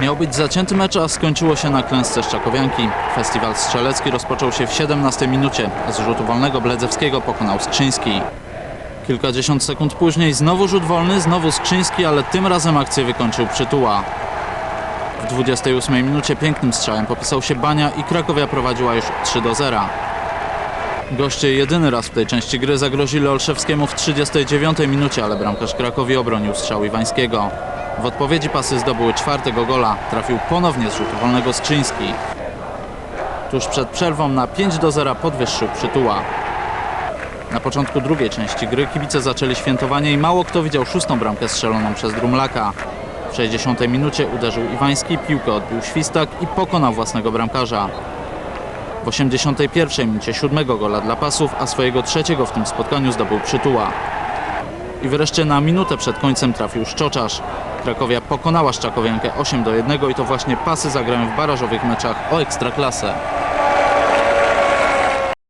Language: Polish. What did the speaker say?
Miał być zacięty mecz, a skończyło się na klęsce Szczakowianki. Festiwal strzelecki rozpoczął się w 17 minucie. Z rzutu wolnego Bledzewskiego pokonał Skrzyński. Kilkadziesiąt sekund później znowu rzut wolny, znowu Skrzyński, ale tym razem akcję wykończył Przytuła. W 28 minucie pięknym strzałem popisał się Bania i Krakowia prowadziła już 3 do 0. Goście jedyny raz w tej części gry zagrozili Olszewskiemu w 39 minucie, ale bramkarz Krakowi obronił strzał Iwańskiego. W odpowiedzi pasy zdobyły czwartego gola. Trafił ponownie z rzutu wolnego Skrzyński. Tuż przed przerwą na 5 do 0 podwyższył Przytuła. Na początku drugiej części gry kibice zaczęli świętowanie i mało kto widział szóstą bramkę strzeloną przez Drumlaka. W 60 minucie uderzył Iwański, piłkę odbił Świstak i pokonał własnego bramkarza. W 81 minucie siódmego gola dla pasów, a swojego trzeciego w tym spotkaniu zdobył Przytuła. I wreszcie na minutę przed końcem trafił Szczoczarz. Krakowia pokonała Szczakowiankę 8 do 1 i to właśnie pasy zagrają w barażowych meczach o Ekstraklasę.